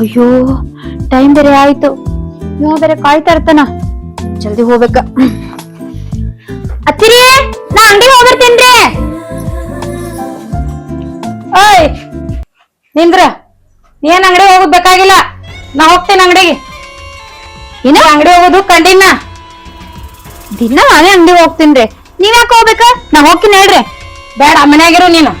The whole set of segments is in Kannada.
ಅಯ್ಯೋ ಟೈಮ್ ಬೇರೆ ಆಯ್ತು. ನೀವು ಬೇರೆ ಕಾಯ್ತಾ ಇರ್ತಾನ. ಜಲ್ದಿ ಹೋಗ್ಬೇಕ. ಅತ್ತಿರಿ, ನಾ ಅಂಗಡಿ ಹೋಗ್ಬರ್ತೀನ್ರಿ ಓಯ್ ನಿಂದ್ರ, ನೀನ್ ಅಂಗಡಿ ಹೋಗೋದ್ ಬೇಕಾಗಿಲ್ಲ. ನಾ ಹೋಗ್ತೇನೆ ಅಂಗಡಿಗೆ. ಇನ್ನ ಅಂಗಡಿ ಹೋಗೋದು ಕಂಡಿನ ದಿನ ನಾನೇ ಅಂಗಡಿ ಹೋಗ್ತೀನ್ರಿ ನೀವ್ ಯಾಕೆ ಹೋಗ್ಬೇಕ? ನಾ ಹೋಗ್ತೀನಿ ಹೇಳ್ರಿ. ಬೇಡ ಮನೆಯಾಗಿರೋ ನೀನು.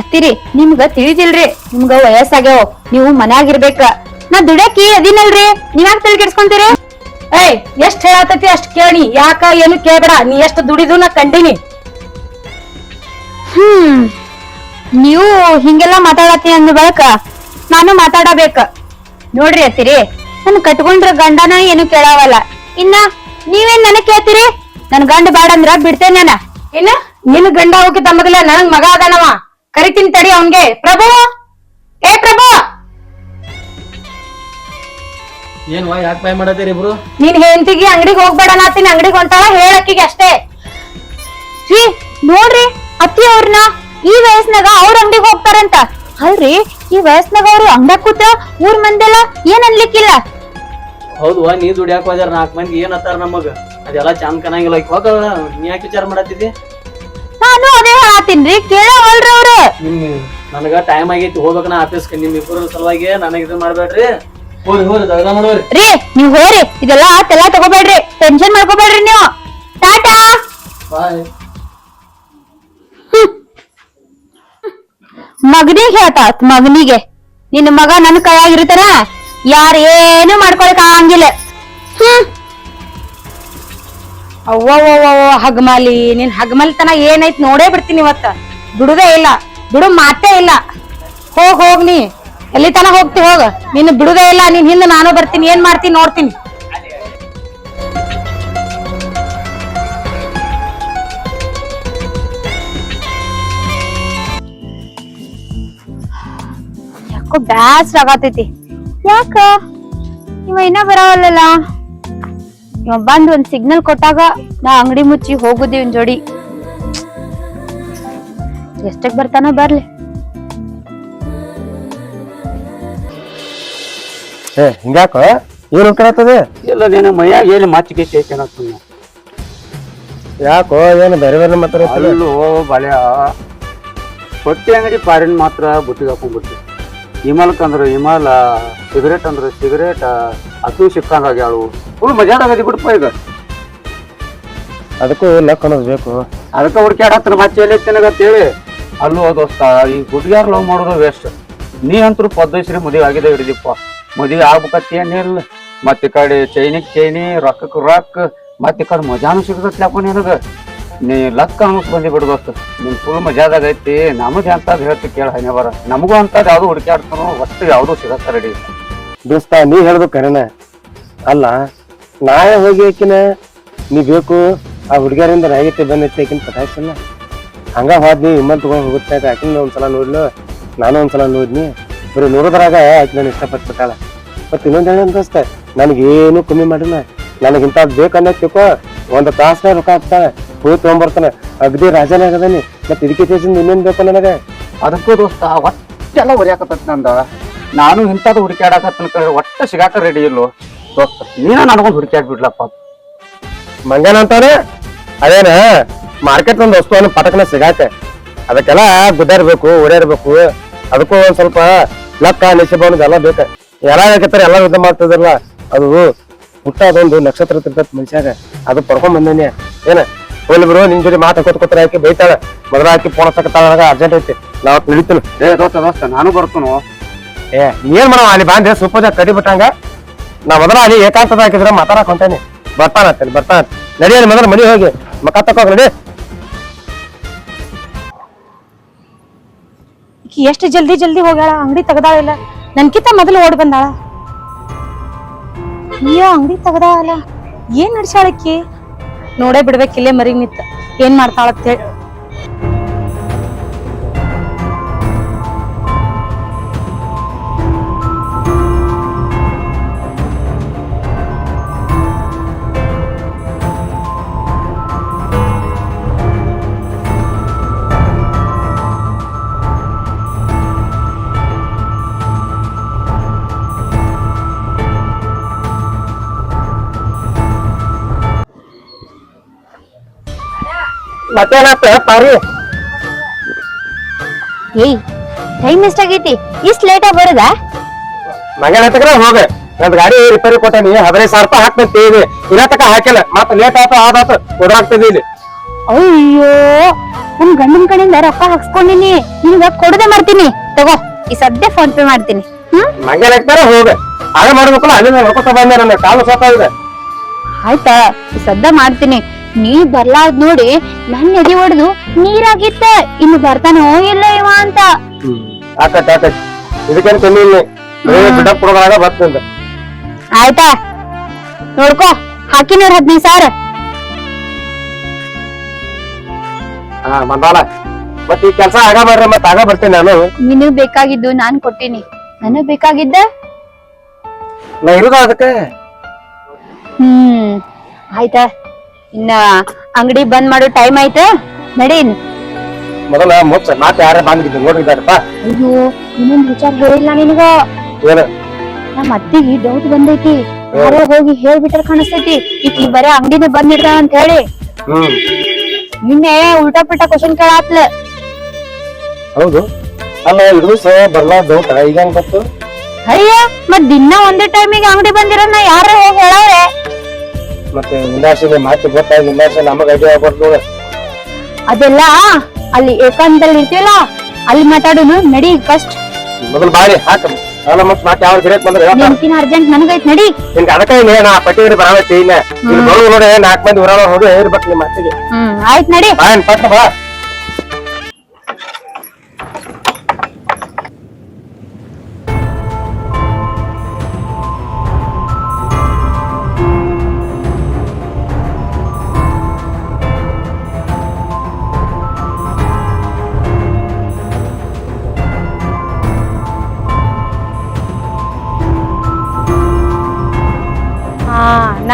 ಅತ್ತಿರಿ, ನಿಮ್ಗ ತಿಳಿದಿಲ್ರಿ, ನಿಮ್ಗ ವಯಸ್ಸಾಗ್ಯಾವ, ನೀವು ಮನ್ಯಾಗಿರ್ಬೇಕ. ನಾ ದುಡಕಿ ಅದಿನಲ್ರಿ, ನೀವ್ ಯಾಕೆ ತಲೆ ಕೆಡ್ಸ್ಕೊಂತೀರಿ? ಏಯ್, ಎಷ್ಟ್ ಹೇಳತತಿ ಅಷ್ಟ್ ಕೇಳಿ, ಯಾಕ ಏನು ಕೇಳ್ಬೇಡ, ನೀ ಎಷ್ಟ್ ದುಡಿದು ನಾ ಕಂಡಿನಿ. ಹ್ಮ್, ನೀವು ಹಿಂಗೆಲ್ಲ ಮಾತಾಡತ್ತಿ ಅಂದ ಬಳಕ ನಾನು ಮಾತಾಡಬೇಕ. ನೋಡ್ರಿ ಅತ್ತಿರಿ, ನನ್ ಕಟ್ಕೊಂಡ್ರ ಗಂಡನ ಏನು ಕೇಳಾವಲ್ಲ. ಇನ್ನ ನೀವೇನ್ ನನಗ್ ಕೇಳ್ತೀರಿ? ನನ್ ಗಂಡ ಬಾಡಂದ್ರ ಬಿಡ್ತೇನೆ ನಾನ. ಇನ್ನ ನಿನ್ ಗಂಡ ಹೋಗಿ ತಮ್ಮದಿಲ್ಲ ನನಗ್ ಮಗ ಅದಾನವ. ಕರಿತೀನಿ ತಡಿ ಅವನ್ಗೆ. ಪ್ರಭು! ಏ ಪ್ರಭು! ಏನ್ ವಾ ಯಾಕೆ ಬಾಯ್ ಮಾಡತ್ತೀರಿ ಇಬ್ರು? ನೀನ್ ಹೆಂಡತಿಗೆ ಅಂಗಡಿಗೆ ಹೋಗ್ಬೇಡ ನಾತೀನಿ ಅಂಗಡಿಗೆ ಹೊಂಟಾಳ ಹೇಳಕ್ಕಿಗೆ ಅಷ್ಟೇ. ಶ್ರೀ ನೋಡ್ರಿ ಅತ್ತಿ ಅವ್ರನ್ನ ಈ ವಯಸ್ಸಿನಾಗ ಅವ್ರ ಅಂಗಡಿಗೆ ಹೋಗ್ತಾರಂತ. ಅಲ್ರಿ ಈ ವಯಸ್ಸಿನಾಗ ಅವ್ರು ಅಂಗಡ ಕೂತ ಊರ್ ಮಂದೆಲ್ಲ ಏನ್ ಅನ್ಲಿಕ್ಕಿಲ್ಲ? ಹೌದು ವಾ ನೀ ದುಡಿಯಾಕ ಹೋದ್ರ ನಾಲ್ಕು ಮಂದಿ ಏನ್ ಅತ್ತಾರ ನಮಗ? ಅದೆಲ್ಲ ಚಂದ ಕನಂಗಿಲ್ಲ ಹೋಗಲ್ಲ ಹೋಗ ನೀ ಯಾಕೆ ವಿಚಾರ ಮಾಡತ್ತಿದ್ದಿ ನಾನು ಅದೇ ಕೇಳವಲ್ರಿ ಅವ್ರು. ನಿಮ್ ನನಗ ಟೈಮ್ ಆಗೈತಿ ಹೋಗ್ಬೇಕ ನಾ ಆಫೀಸ್ ನಿಮ್ ಇಬ್ಬರ ಸಲುವಾಗಿ ನನಗ ಇದು ಮಾಡ್ಬೇಡ್ರಿ. ಹೋರಿ ಹೋರಿ ಮಾಡೋರಿ. ರೀ ನೀವ್ ಹೋರಿ. ಇದೆಲ್ಲ ತೆಲ್ಲ ತಗೋಬೇಡ್ರಿ. ಟೆನ್ಷನ್ ಮಾಡ್ಕೋಬೇಡ್ರಿ ನೀವು. ಟಾಟಾ ಬಾಯ್ ಮಗನಿಗೆ ಹೇಳ್ತಾ ಮಗನಿಗೆ. ನಿನ್ನ ಮಗ ನನ್ನ ಕೈಯಾಗಿರ್ತಾರ ಯಾರು ಏನು ಮಾಡ್ಕೊಳಕ್ ಆಗಂಗಿಲ್ಲ. ಹ್ಮ್. ಅವ್ವವ್ವವ್ವ ಹಗಮಾಲಿ. ನಿನ್ ಹಗ್ಮಲ್ತನ ಏನೈತ್ ನೋಡೇ ಬಿಡ್ತೀನಿ ಇವತ್ತ. ಬಿಡುದೇ ಇಲ್ಲ. ಬಿಡು ಮಾತೇ ಇಲ್ಲ. ಹೋಗ್ ಹೋಗ್ ನೀ. ಎಲ್ಲಿ ತನ ಹೋಗ್ತಿ ಹೋಗ. ನಿನ್ನ ಬಿಡುದೇ ಇಲ್ಲ. ನೀನ್ ಹಿಂದೆ ನಾನು ಬರ್ತೀನಿ. ಏನ್ ಮಾಡ್ತೀನಿ ನೋಡ್ತೀನಿ. ಯಾಕೋ ಬ್ಯಾಸ್ರ ಆಗತೈತಿ. ಯಾಕ? ಇವ ಇನ್ನ ಬರವಲ್ಲಲ್ಲ? ಇವ ಬಂದ್ ಒಂದ್ ಸಿಗ್ನಲ್ ಕೊಟ್ಟಾಗ ನಾ ಅಂಗಡಿ ಮುಚ್ಚಿ ಹೋಗುದಿ ಒಂದ್ ಜೋಡಿ. ಎಷ್ಟಕ್ ಬರ್ತಾನೋ ಬರ್ಲಿ. ಏ ಹಿಂಗ್ಯಾಕ? ಏನ್ ಕೇಳತ್ತದ ಇಲ್ಲ ನೀನು ಮೈಯಾಗ ಏನು ಐತೆ ಅನ್ನತ್ತೀನಿ ಯಾಕೋ ಏನು ಬೇರೆ ಬೇರೆ ಮಾತ್ರ ಅಲ್ಲೂ ಕೊಟ್ಟಿ ಹೊಟ್ಟೆ ಅಂಗಡಿ ಪಾರಿನ ಮಾತ್ರ ಬುಟ್ಟಿಗೆ ಹಾಕೊಂಡ್ಬಿಟ್ಟು ಹಿಮಾಲಕ್ ಅಂದ್ರೆ ಹಿಮಾಲ ಸಿಗರೇಟ್ ಅಂದ್ರೆ ಸಿಗರೇಟ್ ಅದು ಸಿಕ್ಕಂಗ ಆಗ್ಯಾಳು. ಫುಲ್ ಮಜಾದಾಗದಿ ಬಿಡಪ್ಪ ಈಗ ಅದಕ್ಕೂ ಲಕ್ ಅನ್ನೋದು ಬೇಕು. ಅದಕ್ಕೆ ಹುಡುಕ್ಯಾಡತ್ರ ಮತ್ತೆ ಎಲ್ಲಿ ತಿನ್ನಗತ್ತೇಳಿ ಅಲ್ಲೂ ದೋಸ್ತ ಈ ಹುಡುಗಿಯಾರ್ ಲವ್ ಮಾಡೋದು ವೇಸ್ಟ್ ನೀ ಅಂತೂ ಪದ್ಧಶ್ರೀ ಮದುವೆ ಆಗಿದೆ ಹಿಡಿದಿಪ್ಪ. ಮದುವೆ ಆಗ್ಬೇಕತ್ತಿ ಏನಿಲ್ಲ ಮತ್ತೆ ಈ ಕಡೆ ಚೈನಿಗೆ ಚೈನಿ ರೊಕ್ಕಕ್ಕೆ ರೊಕ್ಕ ಮತ್ತೆ ಈ ಕಡೆ ಮಜಾನು ಸಿಗತ್ಲಾಪ ನಿನಗ. ನೀ ಲಕ್ಕ ಅನ್ನಿಸ್ ಬಂದಿ ಬಿಡು ದೋಸ್ತ. ನಿನ್ ಫುಲ್ ಮಜಾದಾಗ ಐತಿ ನಮಗೆ ಅಂತದ್ ಹೇಳ್ತಿ ಕೇಳ ಹೈನೆ ಬರ ನಮಗೂ ಅಂತದ್ ಯಾವ್ದು ಹುಡುಕ್ಯಾಡ್ತಾನೋ ಒಟ್ಟು ಯಾವ್ದು ಸಿಗತ್ತ ರೆಡಿ ದೋಸ್ತ ನೀ ಹೇಳ್ದು ಕರೆನ. ಅಲ್ಲ ನಾಳೆ ಹೋಗಿ ಆಕಿನ ನೀ ಬೇಕು, ಆ ಹುಡುಗರಿಂದ ನಾಯಿಗೆ ಬಂದೈತಿ ಆಕಿನ ಪಟಾಯಿಸಲ್ಲ ಹಂಗ ಹೋದ್ನಿ ಇಮ್ಮಲ್ ತಗೊಂಡ್ ಹೋಗುತ್ತೆ ಆಕಿನ ಒಂದ್ಸಲ ನೋಡ್ಲು, ನಾನು ಒಂದ್ಸಲ ನೋಡ್ನಿ. ಬರೀ ನೋಡೋದ್ರಾಗ ಆಕಿ ನಾನು ಇಷ್ಟಪಟ್ಬಿಟ್ಟಾಳ. ಮತ್ ಇನ್ನೊಂದ್ ಹೇಳ ದೋಸ್ತ, ನನಗೇನು ಕಮ್ಮಿ ಮಾಡಿಲ್ಲ. ನನಗೆ ಇಂಥದ್ದು ಬೇಕನ್ನ ತಿಳ್ಕೊ, ಒಂದು ತಾಸನ ರೊಕ್ಕ ಹಾಕ್ತಾಳೆ, ಹೋಗಿ ಅಗ್ದಿ ಅಗದಿ ಆಗದಾನೆ. ಮತ್ತೆ ಇದಕ್ಕೆ ತೇಜಿಂದ ಇನ್ನೇನ್ ಬೇಕು ನನಗೆ? ಅದಕ್ಕೂ ದೋಸ್ತ ಒಟ್ಟೆಲ್ಲ ಒರಿಯಾಕತ್ತ ನಂದ. ನಾನು ಇಂಥದ್ದು ಹುಡುಕ್ಯಾಡಕತ್ತ ಒಟ್ಟ ಸಿಗಾಕ ರೆಡಿ ಇಲ್ಲೋ. ದೋಸ್ತ ನೀನ ನನಗೊಂದು ಹುಡುಕ್ಯಾಡ್ಬಿಡ್ಲಪ್ಪ ಮಂಗನ ಅಂತಾನೆ? ಅದೇನ? ಮಾರ್ಕೆಟ್ ಒಂದು ವಸ್ತುವನ್ನು ಪಟಕನ ಸಿಗಾಕ ಅದಕ್ಕೆಲ್ಲ ಗುದ್ದಾಡ್ಬೇಕು ಓಡಾಡ್ಬೇಕು ಅದಕ್ಕೂ ಒಂದ್ ಸ್ವಲ್ಪ ಲಕ್ಕ ನಿಶಬ ಎಲ್ಲ ಬೇಕ. ಎಲ್ಲ ಬೇಕತ್ತಾರೆ ಎಲ್ಲ ಯುದ್ಧ ಮಾಡ್ತಿದ್ರಲ್ಲ. ಅದು ಹುಟ್ಟ ಅದೊಂದು ನಕ್ಷತ್ರ ತಿರ್ತತ್ ಮನುಷ್ಯಾಗ. ಅದು ಪಡ್ಕೊಂಡ್ ಬಂದೇನೆ. ಏನ? ಹೋಗ್ಲಿ ನಿನ್ ಜೊತೆ ಮಾತು ಹಾಕೋತ್ ಹಾಕಿ ಬೈತಾಳ. ಮೊದಲ ಹಾಕಿ ಫೋನ್ ಹಚ್ಚಕತ್ತಾಳ ಅರ್ಜೆಂಟ್ ಐತಿ. ನಾವ್ ನಡೀತೀನಿ ಏ ದೋಸ್ತ ದೋಸ್ತ ನಾನು ಬರ್ತನು? ಏ ಏನ್ ಮಾಡವ? ಅಲ್ಲಿ ಬಾಂದೆ ಸೂಪರ್ ಕಡಿ ಬಿಟ್ಟಂಗ. ನಾ ಮೊದಲ ಅಲ್ಲಿ ಏಕಾಂತದ ಹಾಕಿದ್ರೆ ಮಾತಾಡಕ್ ಹೊಂಟೇನಿ. ಬರ್ತಾನ ಅಂತೇಳಿ ಬರ್ತಾನ ಮನಿ ಹೋಗಿ ಮಕ್ಕ ತಕೋಗ್ ನಡಿ. ಎಷ್ಟು ಜಲ್ದಿ ಜಲ್ದಿ ಹೋಗ್ಯಾಳ? ಅಂಗಡಿ ತೆಗ್ದಾಳಿಲ್ಲ ನನ್ಕಿಂತ ಮೊದಲು ಓಡ್ ಬಂದಾಳ. ಅಯ್ಯೋ, ಅಂಗಡಿ ತೆಗ್ದಾಳಲ್ಲ ಏನ್ ನಡ್ಸಾಳಕ್ಕಿ ನೋಡೇ ಬಿಡ್ಬೇಕಿಲ್ಲೇ ಮರಿಗ್ ನಿತ್ತ ಏನ್ ಮಾಡ್ತಾಳಂತ ಹೇಳಿ. ಮತ್ತೇನಾತ ಪಾರಿ ಏಯ್ ಟೈಮ್ ಎಷ್ಟಾಗೈತಿ ಇಷ್ಟ್ ಲೇಟ್ ಆಗಿ ಬರೋದ? ಮಗನ ಹೋಗ. ನನ್ ಗಾಡಿ ರಿಪೇರಿ ಕೊಟ್ಟಾನಿ ಹದಿನೈದು ಸಾವಿರ ರೂಪಾಯಿ ಹಾಕ್ತಂತ ಇಲ್ಲಿ ಇನ್ನ ತಕ ಹಾಕಿಲ್ಲ. ಮತ್ತ ಲೇಟ್ ಆತ ಆದಾತ ಓಡಾಡ್ತದೆ ಇಲ್ಲಿ. ಅಯ್ಯೋ ನಮ್ ಗಂಡನ್ ಕಡೆಯಿಂದ ರೊಕ್ಕ ಹಾಕ್ಸ್ಕೊಂಡಿನಿ. ನಿಮ್ಗ ಕೊಡದೆ ಮಾಡ್ತೀನಿ. ತಗೋ ಈ ಸದ್ಯ ಫೋನ್ ಪೇ ಮಾಡ್ತೀನಿ. ಹ್ಮ್? ಮಂಗನ ಹಾಕ್ತಾರ ಹೋಗ. ಆಗ ಮಾಡ್ಬೇಕಲ್ಲ ಅಲ್ಲಿಂದ ನೋಡ್ಕೊತ ಬಂದೆ ನನ್ನ ಕಾಲು ಸೋತ ಇದೆ. ಆಯ್ತಾ ಈ ಸದ್ಯ ಮಾಡ್ತೀನಿ. ನೀ ಬರ್ಲಾರ್ದ್ ನೋಡಿ ನನ್ ಎದೆ ಹೊಡೆದು ನೀರಾಗಿತ್ತ ಇನ್ನು ಬರ್ತಾನೋ ಇಲ್ಲ ಇವ ಅಂತ. ಆಕಟ್ ಆಕಟ್ ಇದಕ್ಕೇನ್ ಕಮ್ಮಿ ಇಲ್ಲ ಬಿಡ ಕೊಡೋದಾಗ ಬರ್ತಂತ ಆಯ್ತಾ? ನೋಡ್ಕೋ ಹಾಕಿ ನೋಡ್ ಹದಿನೈದು ಸಾವಿರ. ಹಾ ಬಂದಾಳ. ಮತ್ ಈ ಕೆಲ್ಸ ಆಗ ಬರ್ರಿ ಮತ್ ಆಗ ಬರ್ತೀನಿ ನಾನು. ನಿನಗ್ ಬೇಕಾಗಿದ್ದು ನಾನ್ ಕೊಟ್ಟಿನಿ. ನನಗ್ ಬೇಕಾಗಿದ್ದ? ನಾ ಇರುದ ಅದಕ್ಕೆ. ಹ್ಮ್ ಆಯ್ತಾ? ಇನ್ನ ಅಂಗಡಿ ಬಂದ್ ಮಾಡೋ ಟೈಮ್ ಆಯ್ತ? ನಡೀನ್ ಮೊದಲ ಮುಚ್ಚ. ಮಾತ್ ಯಾರ ಬಂದಿದ್ದು ನೋಡಿದಾರಪ್ಪ. ಅಯ್ಯೋ ಇನ್ನೊಂದ್ ವಿಚಾರ ಹೇಳಿಲ್ಲ ನಿನಗ? ಏನ? ನಮ್ಮ ಅತ್ತಿಗೆ ಡೌಟ್ ಬಂದೈತಿ. ಯಾರೋ ಹೋಗಿ ಹೇಳ್ಬಿಟ್ರ ಕಾಣಿಸ್ತೈತಿ. ಈಕಿ ಬರೇ ಅಂಗಡಿನೇ ಬಂದ್ ಇಡ್ತಾಳ ಅಂತ ಹೇಳಿ. ಹ್ಮ್. ನಿನ್ನೆ ಉಲ್ಟಾ ಪಲ್ಟಾ ಕ್ವಶನ್ ಕೇಳಾತ್ಲ. ಹೌದು. ಅಲ್ಲ ಇದು ಸರ್ ಬರ್ಲಾ ಡೌಟ್ ಈಗ ಹೆಂಗ್ ಬಂತು ಅಯ್ಯ ಮತ್ ದಿನ ಒಂದೇ ಟೈಮಿಗೆ ಅಂಗಡಿ ಬಂದಿರನ ಯಾರ ಹೋಗಿ ಹೇಳವ್ರೆ? ಮತ್ತೆ ವಿನಾಶಿಗೆ ಮಾತು ಗೊತ್ತಾಗಿ ವಿನಾಶ ನಮಗ ಐಡಿಯಾ ಬರ್ತು ಅದೆಲ್ಲ ಅಲ್ಲಿ ಏಕಾಂತದಲ್ಲಿ ಇರ್ತೀವಲ್ಲ ಅಲ್ಲಿ ಮಾತಾಡೋನು ನಡಿ ಫಸ್ಟ್ ಮೊದಲು ಬಾರಿ ಹಾಕ. ಅಲ್ಲ ಮತ್ ಮಾತ್ ಯಾವ ಗಿರೇಕ್ ಬಂದ್ರೆ. ನಿನ್ಕಿನ ಅರ್ಜೆಂಟ್ ನನಗೈತ್ ನಡಿ. ನಿನ್ಗೆ ಅದಕ್ಕೆ ಇಲ್ಲ ನಾ ಪಟ್ಟಿಗೆ ಬರಾವತ್ತಿ ಇಲ್ಲ ಇಲ್ಲಿ ನೋಡಿ ನಾಲ್ಕು ಮಂದಿ ಊರಾಗ ಹೋಗಿ ಹೇಳ್ಬೇಕು ನಿಮ್ಮ ಅತ್ತಿಗೆ ಹ್ಮ್ ಆಯ್ತ್ ನಡಿ. ಬಾ ಪಟ್ಟ ಬಾ.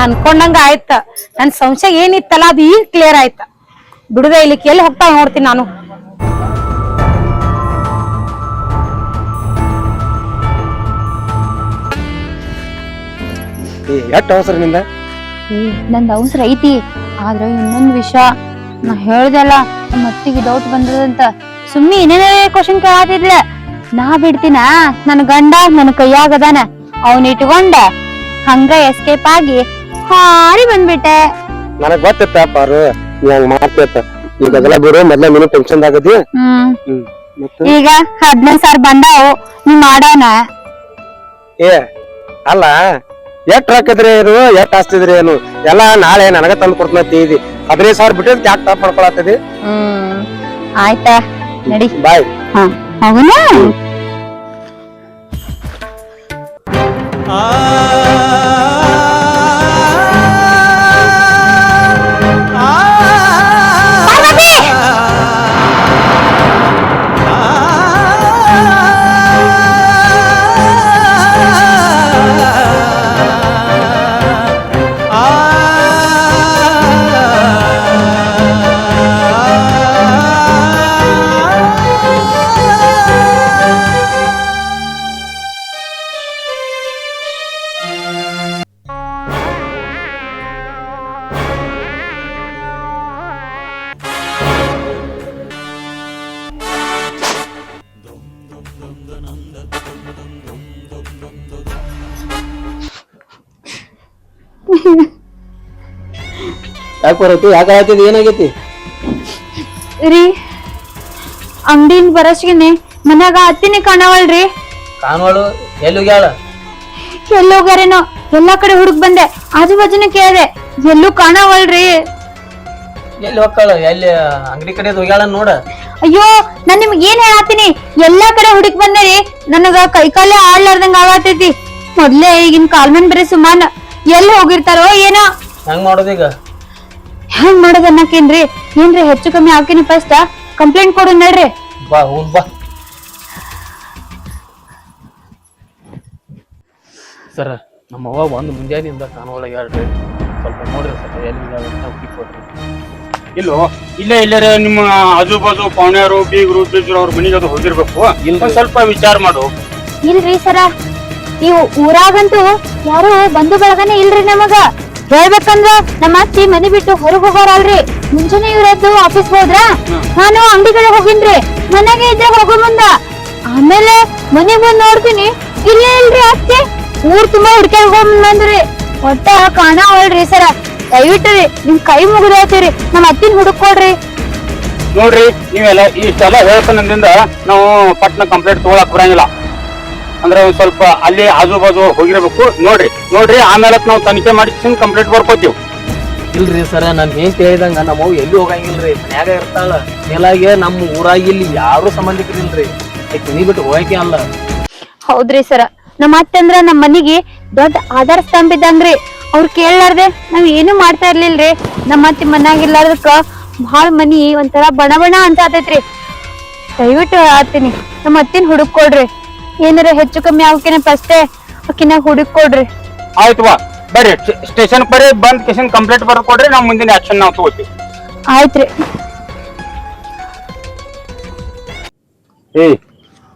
ಅನ್ಕೊಂಡಂಗ ಆಯ್ತ. ನನ್ ಸಂಶಯ ಏನಿತ್ತಲ್ಲ ಅದು ಈಗ ಕ್ಲಿಯರ್ ಆಯ್ತ. ಬಿಡುದ ಇಲ್ಲಿ ಎಲ್ಲಿ ಹೋಗ್ತಾ ನೋಡ್ತೀನಿ ನಾನು. ಎಷ್ಟು ಅವಸರ ನಿಂದ? ಏ ನಂದ್ ಅವಸರ ಐತಿ. ಆದ್ರೆ ಇನ್ನೊಂದ್ ವಿಷಯ ನಾ ಹೇಳ್ದಲ್ಲ ನಮ್ಮ ಅತ್ತಿಗೆ ಡೌಟ್ ಬಂದದಂತ. ಸುಮ್ಮನೆ ಏನೇನೇ ಕ್ವಶನ್ ಕೇಳಾತಿದ್ಲ. ನಾ ಬಿಡ್ತೀನ? ನನ್ ಗಂಡ ನನ್ ಕೈಯಾಗದಾನ ಅವನ್ ಇಟ್ಕೊಂಡ. ಹಂಗ ಎಸ್ಕೇಪ್ ಆಗಿ ಹಾರಿ ಬಂದ್ಬಿಟ್ಟೆ. ನನಗ್ ಗೊತ್ತಿತ್ತ ಪಾರು ನೀ ಹಂಗ್ ಮಾಡ್ತೇತ ಈಗ ಅದೆಲ್ಲ ಬಿಡು ಮೊದ್ಲ ನೀನು ಟೆನ್ಷನ್ ಆಗದಿ ಹ್ಮ್. ಹ್ಮ್. ಮತ್ತೆ? ಈಗ ಹದಿನೈದು ಸಾವಿರ ಬಂದಾವು ನೀ ಮಾಡೋಣ. ಏ ಅಲ್ಲ ಎಷ್ಟ್ ಹಾಕಿದ್ರಿ ಏನು ಎಷ್ಟ್ ಆಸ್ತಿದ್ರಿ ಏನು? ಎಲ್ಲ ನಾಳೆ ನನಗ ತಂದು ಕೊಡ್ತೀನಿ ತೀದಿ ಹದಿನೈದು ಸಾವಿರ ಬಿಟ್ಟಿದ್ ಯಾಕೆ ತಪ್ಪ ಮಾಡ್ಕೊಳತ್ತದಿ? ಹ್ಮ್. ಆಯ್ತಾ ನಡಿ. ಬಾಯ್. ಹಾ ಹೋಗುನಾ? ಯಾಕೆ ಬರತ್ತಿ ಯಾಕೆ ಏನಾಗೈತಿ? ರೀ ಅಂಗಡಿನ ಬರಸ್ಗೆನೆ ಮನ್ಯಾಗ ಹತ್ತಿನಿ ಕಾಣವಲ್ರಿ. ಕಾಣವಳು? ಎಲ್ಲಿ ಹೋಗ್ಯಾಳ? ಎಲ್ಲಿ ಹೋಗ್ಯಾರೇನೋ? ಎಲ್ಲಾ ಕಡೆ ಹುಡುಕ್ ಬಂದೆ. ಆಜು ಬಾಜುನ ಕೇಳಿದೆ ಎಲ್ಲೂ ಕಾಣವಲ್ರಿ. ಎಲ್ಲಿ ಹೋಗ್ತಾಳ? ಎಲ್ಲಿ ಅಂಗಡಿ ಕಡೆ ಹೋಗ್ಯಾಳ ನೋಡ. ಅಯ್ಯೋ ನಾನ್ ನಿಮ್ಗೆ ಏನ್ ಹೇಳತ್ತೀನಿ? ಎಲ್ಲಾ ಕಡೆ ಹುಡುಕ್ ಬಂದೆ ರೀ. ನನಗ ಕೈಕಾಲೇ ಆಡ್ಲಾರ್ದಂಗ ಆಗತೈತಿ ಮೊದ್ಲೇ ಈಗಿನ ಕಾಲ್ಮನ್ ಬರೀ ಸುಮಾನ್. ಎಲ್ಲಿ ಹೋಗಿರ್ತಾರೋ ಏನೋ? ಹೆಂಗ್ ಮಾಡೋದೀಗ ಹೆಂಗ್ ಮಾಡೋದ್ ಅನ್ನಕೇನ್ರಿ ಏನ್ರಿ ಹೆಚ್ಚು ಕಮ್ಮಿ ಹಾಕಿನಿ ಫಸ್ಟ್ ಕಂಪ್ಲೇಂಟ್ ಕೊಡು ನಡ್ರಿ. ಬಾ ಹೂ ಬಾ. ಸರ ನಮ್ಮ ಅವ್ವ ಒಂದು ಮುಂಜಾನೆಯಿಂದ ಕಾನ್ವಾಳ ಹೇಳ್ರಿ ಸ್ವಲ್ಪ ನೋಡ್ರಿ ಸರ್ ಎಲ್ಲಿ ಹುಡುಕಿ ಕೊಡ್ರಿ. ಇಲ್ಲೋ? ಇಲ್ಲೇ ಇಲ್ಲೇ ನಿಮ್ಮ ಆಜು ಬಾಜು ಪಾವಣ್ಯಾರು ಬೀಗರು ಬೀಜರು ಅವ್ರ ಮನೆಗೆ ಅದು ಹೋಗಿರ್ಬೇಕು. ಸ್ವಲ್ಪ ವಿಚಾರ ಮಾಡು. ಇಲ್ರಿ ಸರ. ನೀವು ಊರಾಗಂತೂ ಯಾರು ಬಂಧು ಬಳಗನೆ ಇಲ್ರಿ ನಮಗ. ಹೇಳ್ಬೇಕಂದ್ರ ನಮ್ಮ ಅತ್ತಿ ಮನೆ ಬಿಟ್ಟು ಹೊರಗ್ ಹೋಗೋರಲ್ರಿ. ಮುಂಜಾನೆ ಇವ್ರದ್ದು ಆಫೀಸ್ ಹೋದ್ರ? ನಾನು ಅಂಗಡಿಗಳ ಹೋಗಿನ್ರಿ. ಮನೆಗೆ ಇದ್ರೆ ಹೋಗೋ ಮುಂದ. ಆಮೇಲೆ ಮನೆ ಬಂದ್ ನೋಡ್ತೀನಿ, ಇಲ್ಲೇ ಇಲ್ರಿ ಅತ್ತಿ. ಊರ್ ತುಂಬಾ ಹುಡ್ಕ್ಯಾಡ್ ಬಂದ್ರಿ. ಒಟ್ಟ ಕಾಣವಲ್ರಿ ಸರ. ದಯವಿಟ್ಟು ರೀ ನಿಮ್ ಕೈ ಮುಗಿದಾಯ್ತೀರಿ ನಮ್ಮ ಅತ್ತಿನ ಹುಡುಕೊಡ್ರಿ ನೋಡ್ರಿ, ನೀವೆಲ್ಲ ಇಷ್ಟೆಲ್ಲ ಹೇಳ್ತಾನಂದಿಂದ ನಾವು ಪಟ್ನ ಕಂಪ್ಲೇಂಟ್ ತಗೊಳಕ್ ಬರಂಗಿಲ್ಲ. ಅಂದ್ರೆ ಒಂದ್ ಸ್ವಲ್ಪ ಅಲ್ಲಿ ಆಜು ಬಾಜು ಹೋಗಿರ್ಬೇಕು. ನೋಡ್ರಿ ನೋಡ್ರಿ ಆಮೇಲೆ ನಾವು ತನಿಖೆ ಮಾಡಿ ಕಂಪ್ಲೇಂಟ್ ಮಾಡ್ಕೋತೀವಿ. ಇಲ್ರಿ ಸರ್ ನನ್ ಏನ್ ಹೇಳಿದಂಗ ನಮ್ಮ ಅವ್ವ ಎಲ್ಲಿ ಹೋಗಂಗಿಲ್ರಿ? ಮನ್ಯಾಗ ಇರ್ತಾಳ. ಮೇಲಾಗೆ ನಮ್ಮ ಊರಾಗ ಇಲ್ಲಿ ಯಾರು ಸಂಬಂಧಿಕರಿಲ್ರಿ ಆಕಿ ಬಿಟ್ಟು ಹೋಗಕ್ಕೆ ಅಲ್ಲ. ಹೌದ್ರಿ ಸರ. ನಮ್ಮ ಅತ್ತೆ ಅಂದ್ರ ನಮ್ ಮನಿಗೆ ದೊಡ್ಡ ಆಧಾರ ಸ್ತಂಭ ಇದ್ದಂಗ್ರಿ. ಅವ್ರು ಕೇಳಲಾರ್ದೆ ನಾವ್ ಏನು ಮಾಡ್ತಾ ಇರ್ಲಿಲ್ರಿ. ನಮ್ಮ ಅತ್ತೆ ಮನ್ಯಾಗ ಇರ್ಲಾರ್ದಕ್ಕ ಭಾಳ ಮನಿ ಒಂಥರ ಬಣ ಬಣ ಅಂತ ಆತೈತ್ರಿ. ದಯವಿಟ್ಟು ಆತೀನಿ. ನಮ್ಮ ಅತ್ತಿನ ಹುಡುಕ್ ಕೊಡ್ರಿ. ಏನಾರ ಹೆಚ್ಚು ಕಮ್ಮಿ ಆಗಿನ ಫಸ್ಟೇ ಅಕ್ಕಿನ ಹುಡುಕ್ ಕೊಡ್ರಿ. ಆಯ್ತು ಬಾ ಬರ್ರಿ ಸ್ಟೇಷನ್ ಬರ್ರಿ ಬಂದ್ ಕಿಶನ್ ಕಂಪ್ಲೀಟ್ ಬರ್ದು ಕೊಡ್ರಿ ನಾವು ಮುಂದಿನ ಆಕ್ಷನ್ ನಾವು ತಗೋತೀವಿ. ಆಯ್ತ್ರಿ ಏ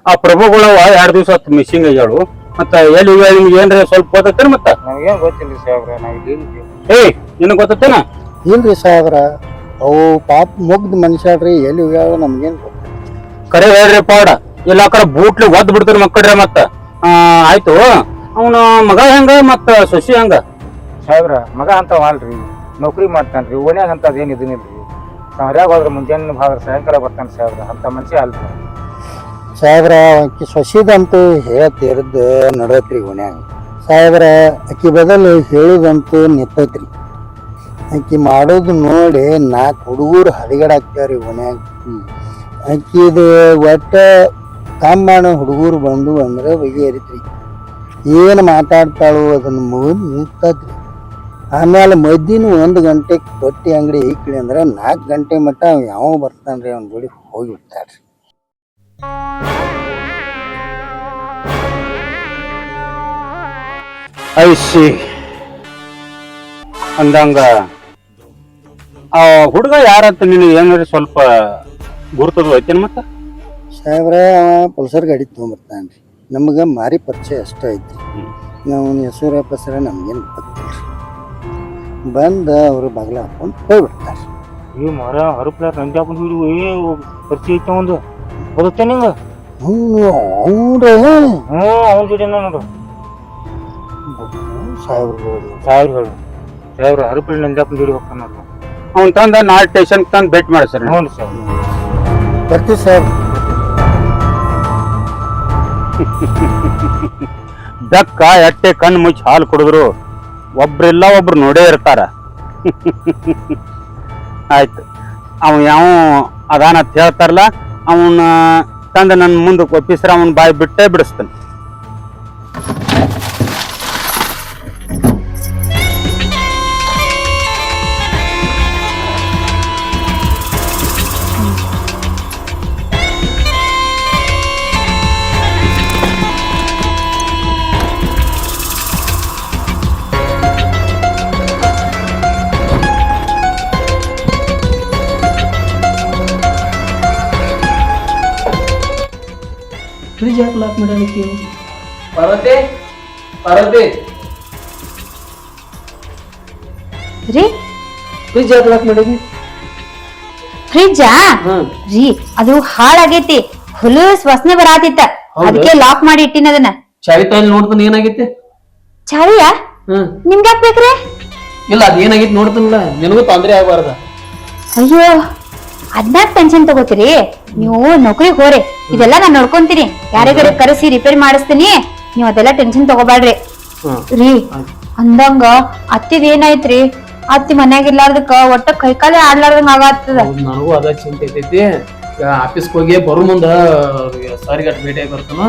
ಆ ಪ್ರಭುಗಳವ ಎರಡು ದಿವಸ ಹತ್ತು ಮಿಸ್ಸಿಂಗ್ ಆಗ್ಯಾಳು. ಮತ್ತ ಎಲ್ಲಿ ಹೋಗ್ಯಾಳ ನಿಮ್ಗೆ ಏನ್ರ ಸ್ವಲ್ಪ ಗೊತ್ತೇನ ಮತ್ತ? ನಮ್ಗೇನ್ ಗೊತ್ತಿಲ್ಲ ಸಾಹೇಬ್ರ ನಾವ್ ಇಲ್ಲಿ ಏಯ್ ನಿನಗ್ ಗೊತ್ತೇನ ಇಲ್ರಿ ಸಾಹೇಬ್ರ ಅವು ಪಾಪ ಮುಗ್ದ ಮನುಷ್ಯರ್ರಿ ಎಲ್ಲಿ ಹೋಗ್ಯಾವ ನಮ್ಗೇನ್ ಗೊತ್ತ ಕರೆ ಹೇಳ್ರಿ ಪಾಡ. ಇಲ್ಲ ಕಡೆ ಬೂಟ್ಲಿ ಒದ್ ಬಿಡ್ತಾರ ಮಕ್ಕಳ್ರ ಮತ್ತ. ಆಯ್ತು. ಅವನ ಮಗ ಹೆಂಗ ಮತ್ತ ಸೊಸಿ ಹೆಂಗ? ಸಾಹೇಬ್ರ ಮಗ ಅಂತ ಅಲ್ರಿ. ನೌಕರಿ ಮಾಡ್ತಾನ್ರಿ. ಓಣ್ಯಾಗ ಅಂತದ್ ಏನ್ ಇದನ್ನಿಲ್ರಿ ಸರಿಯಾಗಿ ಹೋದ್ರ ಮುಂಜಾನೆ ಭಾಗ ಸಾಯಂಕಾಲ ಬರ್ತಾನೆ ಸಾಹೇಬ್ರ. ಅಂತ ಮನುಷ್ಯ ಅಲ್ರಿ. ಸಾಹೇಬ್ರ ಆಕಿ ಸೊಸಿದಂತೂ ಹೇಳ್ತಿರದ್ ನಡತ್ರಿ ಓಣ್ಯಾಗ. ಸಾಹೇಬ್ರ ಆಕಿ ಬದಲು ಹೇಳಿದಂತೂ ನಿಂತೈತ್ರಿ. ಆಕಿ ಮಾಡೋದು ನೋಡಿ ನಾಲ್ಕು ಹುಡುಗರು ರೀ ಓಣ್ಯಾಗ. ಆಕಿದು ಒಟ್ಟ ಕಾಂಬಾಣ ಹುಡುಗರು ಬಂದು ಅಂದ್ರೆ ಬಗೆಹರಿತ್ರಿ. ಏನು ಮಾತಾಡ್ತಾಳು ಅದನ್ನು ಮುಗಿದು ನಿಂತದ್ರಿ ಆಮೇಲೆ ಮಧ್ಯಾಹ್ನ ಒಂದು ಗಂಟೆಗೆ ಬಟ್ಟೆ ಅಂಗಡಿ ಇಕ್ಲಿ ಅಂದ್ರೆ ನಾಲ್ಕು ಗಂಟೆ ಮಟ್ಟ ಅವ ಯಾವ ಬರ್ತಾನೆ ರೀ ಅವ್ನ ಜೋಡಿ ಹೋಗಿ ಬಿಡ್ತಾರ್ರಿ ಐಸಿ. ಅಂದಂಗ ಆ ಹುಡುಗ ಯಾರಂತ ನಿನಗೆ ಏನಾರ ಸ್ವಲ್ಪ ಗುರ್ತದ ಐತೇನು ಮತ್ತ? ಸಾಹೇಬ್ರ ಅವ ಪಲ್ಸರ್ ಗಾಡಿ ತೊಗೊಂಬರ್ತಾನ್ರಿ. ನಮ್ಗೆ ಮಾರಿ ಪರಿಚಯ ಅಷ್ಟ ಐತಿ ನಾವು ಹೆಸರ ಪಸರ ನಮ್ಗೇನು ಗೊತ್ತಿಲ್ಲ ಬಂದ ಅವರು ಬಾಗಿಲ ಹಾಕೊಂಡು ಹೋಗ್ಬಿಡ್ತಾರೆ. ಈ ಮರ ಹರಪ್ಲಾರ್ ಹಾಕೊಂಡು ಹಿಡಿದು ಏ ಪರಿಚಯ ಐತೆ ಒಂದು ಬರುತ್ತೆ ನಿಂಗೆ? ಹ್ಞೂ ಅವ್ರ ಹ್ಞೂ ಅವ್ನ ಜೊತೆ ನೋಡು. ಸಾಹೇಬ್ರು ಸಾವಿರ ಹೇಳು. ಸಾವಿರ ಹರಪ್ಲಾರ್ ನಂಜಾಪನ ಜೋಡಿ ಹೋಗ್ತಾನ ನೋಡು. ಅವ್ನು ತಂದ ನಾಳೆ ಸ್ಟೇಷನ್ ತಂದು ಭೇಟಿ ಮಾಡಿ ಸರ್ ಹ್ಞೂ ಸರ್. ಬರ್ತೀವಿ ಸಾಹೇಬ್ ಬೆಕ್ಕ ಎಟ್ಟೆ ಕಣ್ಣು ಮುಚ್ಚಿ ಹಾಲು ಕುಡಿದ್ರು. ಒಬ್ರಿಲ್ಲ ಒಬ್ರು ನೋಡೇ ಇರ್ತಾರ. ಆಯ್ತು. ಅವ ಯಾವ ಅದಾನ ಅಂತ ಹೇಳ್ತಾರಲ್ಲ ಅವನ ತಂದ ನನ್ನ ಮುಂದಕ್ಕೆ ಒಪ್ಪಿಸ್ರೆ ಅವನ ಬಾಯಿ ಬಿಟ್ಟೇ ಬಿಡಿಸ್ತಾನೆ. ಫ್ರಿಜ್ ಯಾಕೆ ಲಾಕ್ ಮಾಡಲಿಕ್ಕೆ ಪಾರ್ವತಿ ಪಾರ್ವತಿ ರೀ? ಫ್ರಿಜ್ ಯಾಕೆ ಲಾಕ್ ಮಾಡಿದ್ವಿ ಫ್ರಿಜ್ಜಾ? ಹ್ಮ್ ರೀ ಅದು ಹಾಳಾಗೈತಿ. ಹುಲುಸ್ ವಾಸನೆ ಬರಾತಿತ್ತ. ಹೌದು? ಅದಕ್ಕೆ ಲಾಕ್ ಮಾಡಿ ಇಟ್ಟಿನ ಅದನ್ನ. ಚಾವಿ ತಾಯಿ ನೋಡ್ತಾನೆ ಏನಾಗೈತಿ? ಚಾವಿಯ? ಹ್ಮ್ ನಿಮ್ಗೆ ಯಾಕ್ ಬೇಕ್ರಿ? ಇಲ್ಲ ಅದ್ ಏನಾಗೈತಿ ನೋಡ್ತಾನಲ್ಲ ನಿನಗೂ ತೊಂದ್ರೆ ಆಗಬಾರ್ದ. ಅಯ್ಯೋ. ಅದ್ನಾಕ್ ಟೆನ್ಷನ್ ತಗೋತೀರಿ? ನೀವು ನೌಕರಿ ಹೋರಿ ಇದೆಲ್ಲ ನಾನ್ ನೋಡ್ಕೊಂತೀನಿ. ಯಾರಿಗಾರ ಕರೆಸಿ ರಿಪೇರಿ ಮಾಡಿಸ್ತೀನಿ. ನೀವ್ ಅದೆಲ್ಲ ಟೆನ್ಷನ್ ತಗೋಬೇಡ್ರಿ. ರೀ ಅಂದಂಗ ಅತ್ತಿದ ಏನಾಯ್ತ್ರಿ? ಅತ್ತಿ ಮನ್ಯಾಗ ಇರ್ಲಾರ್ದಕ್ಕ ಒಟ್ಟ ಕೈಕಾಲೇ ಆಡ್ಲಾರ್ದಂಗ ಆಗತ್ತದ ನನಗೂ ಅದ ಚಿಂತೆ ಐತೈತಿ. ಆಫೀಸ್ಗೆ ಹೋಗಿ ಬರು ಮುಂದ ಸಾರಿಗೆ ಭೇಟಿ ಆಗಿ ಬರ್ತಾನ.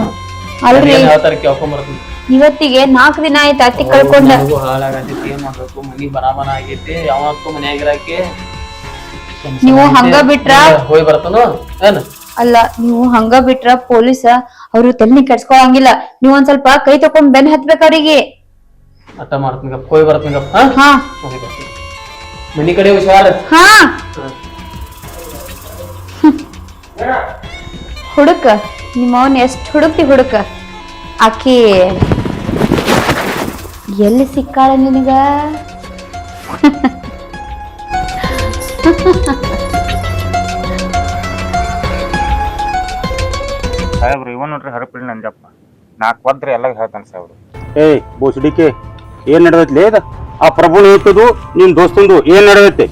ಅಲ್ರಿ. ಏನ್ ಹೇಳ್ತಾರ ಕೇಳ್ಕೊಂಡ್ ಬರ್ತೀನಿ. ಇವತ್ತಿಗೆ ನಾಲ್ಕು ದಿನ ಆಯ್ತು ಅತ್ತಿ ಕಳ್ಕೊಂಡ. ನನಗೂ ಹಾಳಾಗತೈತಿ. ಏನ್ ಮಾಡ್ಬೇಕು? ಮನಿ ಬರಾಬರ ಆಗೈತಿ. ಯಾವತ್ತು ಮನ್ಯಾಗಿರಾಕೆ ನೀವು ಹಂಗ ಬಿಟ್ರ ಹೋಗಿ ಬರ್ತಾನೋ? ಏನ್? ಅಲ್ಲ ನೀವು ಹಂಗ ಬಿಟ್ರ ಪೊಲೀಸ ಅವ್ರು ತಲೆ ಕೆಡ್ಸ್ಕೊಳಂಗಿಲ್ಲ. ನೀವ್ ಒಂದ್ ಸ್ವಲ್ಪ ಕೈ ತಕೊಂಡ್ ಬೆನ್ ಹತ್ಬೇಕ ಅವ್ರಿಗೆ. ಅಟ್ಟ ಮಾಡ್ತೀನಿ ಹೋಗಿ ಹಾ? ಬರ್ತೀನಿ. ಮನಿ ಕಡೆ ಹುಷಾರ್? ಹಾ. ಹುಡುಕ ನಿಮ್ಮವನ್ ಎಷ್ಟ್ ಹುಡುಕ್ತಿ ಹುಡುಕ? ಆಕಿ ಎಲ್ಲಿ ಸಿಕ್ಕಾಳ ನಿನಗ? ಸಾಹೇಬ್ರು ಇವನ್ ನೋಡ್ರಿ ಹರಪಿಳಿ ನಂಜಪ್ಪ. ನಾಲ್ಕು ಬಂದ್ರೆ ಎಲ್ಲ ಹೇಳ್ತಾನೆ ಸಾಹೇಬ್ರು. ಏಯ್ ಬೋಸಡಿಕೆ ಏನ್ ನಡೆದೈತಿ ಇದ? ಆ ಪ್ರಭು ಇಟ್ಟದು ನಿನ್ ದೋಸ್ತಂದು ಏನ್ ನಡೆದೈತಿ?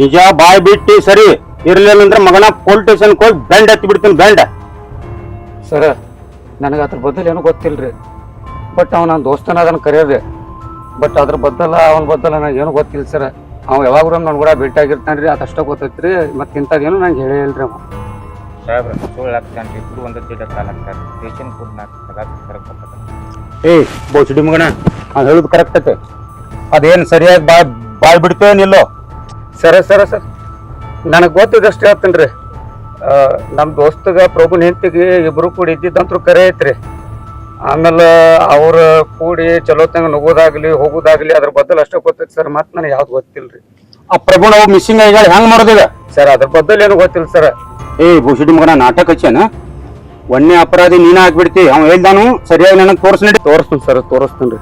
ನಿಜ ಬಾಯ್ ಬಿಟ್ಟು ಸರಿ ಇರ್ಲಿಲ್ಲ ಅಂದ್ರೆ ಮಗನ ಪೋಲ್ ಸ್ಟೇಷನ್ ಹೋಗಿ ಬ್ಯಾಂಡ್ ಹತ್ತಿ ಬಿಡ್ತೀನಿ ಬ್ಯಾಂಡ. ಸರ ನನಗೆ ಅದ್ರ ಬದಲು ಏನೂ ಗೊತ್ತಿಲ್ರಿ. ಬಟ್ ಅವ ದೋಸ್ತನ ಅದನ್ನ ಕರೆಯಲ್ರಿ ಬಟ್ ಅದ್ರ ಬದ್ದಲ ಅವನ ಬದ್ದಲ ನನಗೆ ಗೊತ್ತಿಲ್ಲ ಸರ್. ಅವ ಯಾವಾಗ್ಲೂ ನನ್ನ ಕೂಡ ಭೇಟಿ ಆಗಿರ್ತಾನ ರೀ ಅದಷ್ಟ ಗೊತ್ತೈತ್ರಿ ಮತ್ತೆ ಇಂಥದ್ದೇನು ನಂಗೆ ಹೇಳೇ ಇಲ್ರಿ ಅವ. ಸಾಹೇಬ್ರ ಸುಳ್ಳು ಹಾಕ್ತಾನೆ ಇಬ್ರು ಒಂದೇ ತಿಂಡ ಕಾಲ ಹಾಕ್ತಾರೆ. ರೇಷನ್ ಕೂಡ ಏಯ್ ಬೋಸಡಿ ಮಗನ ಅವ್ನು ಹೇಳುದು ಕರೆಕ್ಟ್ ಐತೆ. ಅದೇನ್ ಸರಿಯಾಗಿ ಬಾಯ್ ಬಾಯ್ ಬಿಡ್ತೇನಿಲ್ಲೋ ಸರ ಸರ ಸರ್. ನನಗೆ ಗೊತ್ತಿದ್ದಷ್ಟು ಹೇಳ್ತೀನಿ ರೀ ನಮ್ಮ ದೋಸ್ತಗ ಪ್ರಭು ಹೆಂಡತಿಗೆ ಇಬ್ರು ಕೂಡ ಇದ್ದಿದ್ದಂತೂ ಕರೆ ಐತ್ರಿ. ಆಮೇಲೆ ಅವ್ರ ಕೂಡಿ ಚಲೋತಂಗ ನಗೋದಾಗ್ಲಿ ಹೋಗೋದಾಗ್ಲಿ ಅದ್ರ ಬದಲು ಅಷ್ಟೇ ಗೊತ್ತೈತಿ ಸರ್. ಮತ್ತೆ ನನಗೆ ಯಾವ್ದು ಗೊತ್ತಿಲ್ರಿ. ಆ ಪ್ರಭುಣ ನಾವು ಮಿಸ್ಸಿಂಗ್ ಆಗಿ ಹೆಂಗ್ ಮಾಡೋದಿಲ್ಲ ಸರ್ ಅದ್ರ ಬದಲು ಏನು ಗೊತ್ತಿಲ್ಲ ಸರ್. ಏಯ್ ಬೋಸಡಿ ಮಗನ ನಾಟಕ ಹಚ್ಚೇನ ಒನ್ನೆ ಅಪರಾಧಿ ನೀನ ಆಗ್ಬಿಡ್ತಿ. ಅವ್ ಹೇಳ್ದಾನು ಸರಿಯಾಗಿ ನನಗೆ ತೋರ್ಸ್ ನಡಿ ತೋರಿಸ್ತೀನಿ ಸರ್ ತೋರಿಸ್ತೀನಿ ರೀ.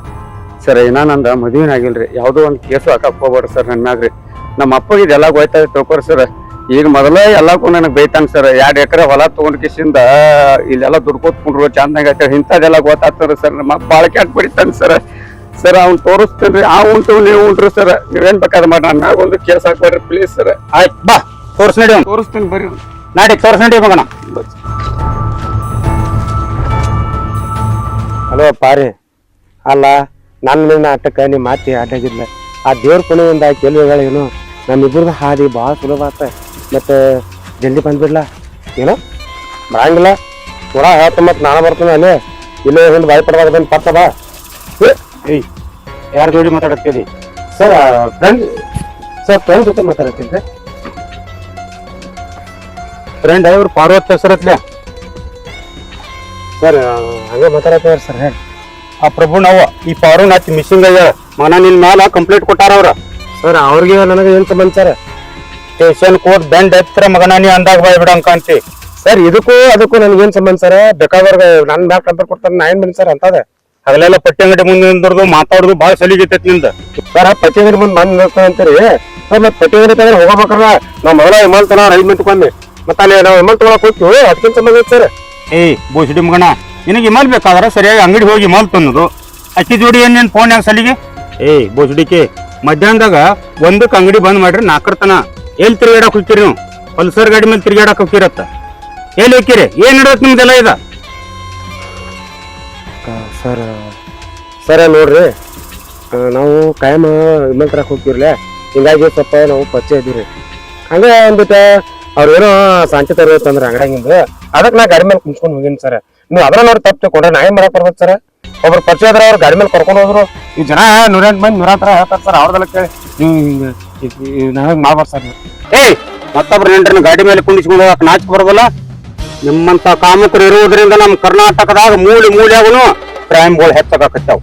ಸರ್ ಏನಾನಂದ ನಂದ ಮದುವೆ ಆಗಿಲ್ರಿ. ಯಾವುದೋ ಒಂದು ಕೇಸು ಹಾಕಕ್ ಹೋಗ್ಬಾರ್ದು ಸರ್ ನನ್ನ ಮ್ಯಾಗ್ರಿ. ನಮ್ಮ ಅಪ್ಪಗೆ ಇದೆಲ್ಲ ಹೋಯ್ತಾ ತಿಳ್ಕೊರಿ ಸರ್. ಈಗ ಮೊದಲೇ ಎಲ್ಲಕ್ಕೂ ನನಗೆ ಬೈತಾನೆ ಸರ್ ಎರಡು ಎಕರೆ ಹೊಲ ತಗೊಂಡ್ ಕಿಸಿಂದ ಇಲ್ಲೆಲ್ಲ ದುಡ್ಕೋತ್ ಕುಂಡ್ರು ಚಂದಾಗ ಐತೆ ಇಂಥದ್ದೆಲ್ಲ ಗೊತ್ತಾಗ್ತದೆ ಸರ್ ನಮ್ಮ ಕ್ಯಾಟ್ ಬಾಳಕೆ ಹಾಕ್ಬಿಡ್ತಾನೆ ಸರ್ ಸರ್ ಅವ್ನು ತೋರಿಸ್ತೀನಿ ರೀ ಆ ಉಂಟು ನೀವು ಉಂಟ್ರಿ ಸರ್ ನೀವೇನ್ ಬೇಕಾದ್ರೆ ಮಾಡಿ ನಾನು ಒಂದು ಕೇಸ್ ಹಾಕ್ಬೇಡ್ರಿ ಪ್ಲೀಸ್ ಸರ್ ಆಯ್ತು ಬಾ ತೋರ್ಸ್ ನಡಿ ತೋರಿಸ್ತೀನಿ ಬರ್ರಿ ನಾಡಿ ತೋರ್ಸ್ ನಡಿ ಮಗಣ ಹಲೋ ಪಾರಿ. ಅಲ್ಲ ನನ್ನ ಮೇಲೆ ನಾಟಕ ನಿಮ್ಮ ಮಾತಿ ಆಟಾಗಿಲ್ಲ ಆ ದೇವ್ರ ಕೊನೆಯಿಂದ ಕೆಲವುಗಳೇನು ನಮ್ಮಿಬ್ಬರದ ಹಾದಿ ಭಾಳ ಸುಲಭ ಆತ. ಮತ್ತೆ ಜಲ್ದಿ ಬಂದ್ಬಿಡ್ಲ? ಏನೋ? ಬರಂಗಿಲ್ಲ. ನೋಡ ಹೇಳ್ತ ಮತ್ತೆ ನಾನು ಬರ್ತೀನಿ ಅಲ್ಲಿ. ಇಲ್ಲೇ ಹಿಂದೆ ಬಾಯಿ ಪಡ್ದಾಗ ಪತ್ತ ಬಾ. ಏಯ್ ಯಾರ ಜೋಡಿ ಮಾತಾಡತ್ತೀರಿ? ಸರ್ ಫ್ರೆಂಡ್ ಸರ್ ಫ್ರೆಂಡ್ ಜೊತೆ ಮಾತಾಡತ್ತೀನಿ ಫ್ರೆಂಡ್ ಅವ್ರು ಪಾರ್ವತಿ ಹೆಸರತ್ಲೆ ಸರ್ ಹಂಗೆ ಮಾತಾಡತ್ತೀರ ಸರ್ ಹೇಳಿ. ಆ ಪ್ರಭು ನಾವು ಈ ಪಾರು ನಾಚಿ ಮಿಸ್ಸಿಂಗ್ ಆಗ್ಯಾವ ಮನ ನಿನ್ನ ಮ್ಯಾಲ ಕಂಪ್ಲೇಂಟ್ ಕೊಟ್ಟಾರ ಅವ್ರ. ಸರ್ ಅವ್ರಿಗೆ ನನಗೆ ಏನು ಸಂಬಂಧ ಸರ್? ಸ್ಟೇಷನ್ ಕೋರ್ಟ್ ಬೆಂಡ್ ಎತ್ತರ ಮಗನ ನೀ ಅಂದಾಗ ಬಾಯ್ ಬಿಡಂಕ ಅಂತಿ. ಸರ್ ಇದಕ್ಕೂ ಅದಕ್ಕೂ ನನಗೇನ್ ಸಂಬಂಧ ಸರ್? ಬೇಕಾದವ್ರಿಗೆ ನನ್ ಮ್ಯಾಕ್ ನಂಬರ್ ಕೊಡ್ತಾರ ನಾ ಏನ್ ಬಂದ್ ಸರ್ ಅಂತದ? ಹಗಲೆಲ್ಲ ಪಟ್ಟಿ ಅಂಗಡಿ ಮುಂದೆ ನಿಂದ್ರದು ಮಾತಾಡುದು ಬಹಳ ಸಲಿಗಿತೈತಿ ನಿಂದ. ಸರ್ ಪಟ್ಟಿ ಅಂಗಡಿ ಮುಂದೆ ಬಂದ್ ಅಂತೀರಿ? ಸರ್ ಮತ್ತೆ ಪಟ್ಟಿ ಅಂಗಡಿ ತಗೊಂಡ್ರೆ ಹೋಗಬೇಕಲ್ಲ ನಮ್ಮ ಮಗಳ ತನ ಐದು ಮಿನಿಟ್ ಬಂದೆ ಮತ್ತೆ ಅಲ್ಲಿ ನಾವು ವಿಮಾನ ತಗೊಳಕ್ ಹೋಗ್ತೀವಿ ಅದಕ್ಕಿಂತ ಸಂಬಂಧ ಐತೆ ಸರ್. ಏಯ್ ಬೂಸಿಡಿ ಮಗಣ ನಿನಗೆ ಇಮಲ್ ಬೇಕಾದ್ರ ಸರಿಯಾಗಿ ಅಂಗಡಿ ಹೋಗಿ ಇಮಲ್ ತಂದು ಅಕ್ಕಿ ಜೋಡಿ ಏನ್ ನಿನ್ ಫೋನ್ ಸಲಿಗೆ? ಏಯ್ ಬೋಸಿಡಿಕೆ ಮಧ್ಯಾಹ್ನದಾಗ ಒಂದಕ್ಕೆ ಅಂಗಡಿ ಬಂದ್ ಮಾಡ್ರಿ ನಾಲ್ಕರ್ತನ ಎಲ್ಲಿ ತಿರುಗಾಡಕ್ ಹೋಗ್ತೀರಿ ನೀವು? ಪಲ್ಸರ್ ಗಾಡಿ ಮೇಲೆ ತಿರುಗಾಡಕ್ ಹೋಗ್ತಿರತ್ತ? ಎಲ್ಲಿ ಹೋಗ್ತೀರಿ? ಏನ್ ನಡೆದತ್ ನಿಮ್ದೆಲ್ಲ ಇದ? ಸರ್ ಸರ ನೋಡ್ರಿ. ಆ, ನಾವು ಕಾಯಮ ವಿಮಾನ ತರಕ್ ಹೋಗ್ತಿರ್ಲೆ? ಹಿಂಗಾಗಿ ಸ್ವಲ್ಪ ನಾವು ಪರಿಚಯ ಇದೀವಿ ಹಂಗೆ ಅಂದ್ಬಿಟ್ಟು ಅವ್ರೇನೋ ಸಾಂಚಿ ತರೋತಂದ್ರ ಅಂಗಡಿಯಿಂದ ಅದಕ್ಕೆ ನಾ ಗಾಡಿ ಮೇಲೆ ಕುಂಚ್ಕೊಂಡು ಹೋಗಿನಿ ಸರ್. ನೀವು ಅದ್ರ ನೋಡಿ ತಪ್ಪು ತಗೊಂಡ್ರೆ ನಾ ಏನ್ ಮಾಡಕ್ ಬರ್ಬೇಕು ಸರ್? ಒಬ್ರು ಪರಿಚಯ ಆದ್ರೆ ಅವ್ರು ಗಾಡಿ ಮೇಲೆ ಕರ್ಕೊಂಡು ಹೋದ್ರು. ಈ ಜನ ನೂರೆಂಟು ಮಂದಿ ನೂರ ಹತ್ರ ಹೇಳ್ತಾರೆ ಸರ್ ಅವ್ರದೆಲ್ಲ ಕೇಳಿ. ನೀವು ಹಿಂಗೆ ನಾವಾಗಿ ಮಾಡ್ಬಾರ್ದು ಸರ್. ಏಯ್, ಮತ್ತೊಬ್ರು ನೆಂಟ್ರನ್ನ ಗಾಡಿ ಮೇಲೆ ಕುಂಡಿಸ್ಕೊಂಡು ಹೋಗಕ್ ನಾಚಿಕೆ ಬರೋದಲ್ಲ? ನಿಮ್ಮಂತ ಕಾಮಕರು ಇರುವುದರಿಂದ ನಮ್ಮ ಕರ್ನಾಟಕದಾಗ ಮೂಲೆ ಮೂಲೆಯಾಗನು ಕ್ರೈಮ್ಗಳು ಹೆಚ್ಚಾಗತ್ತಾವ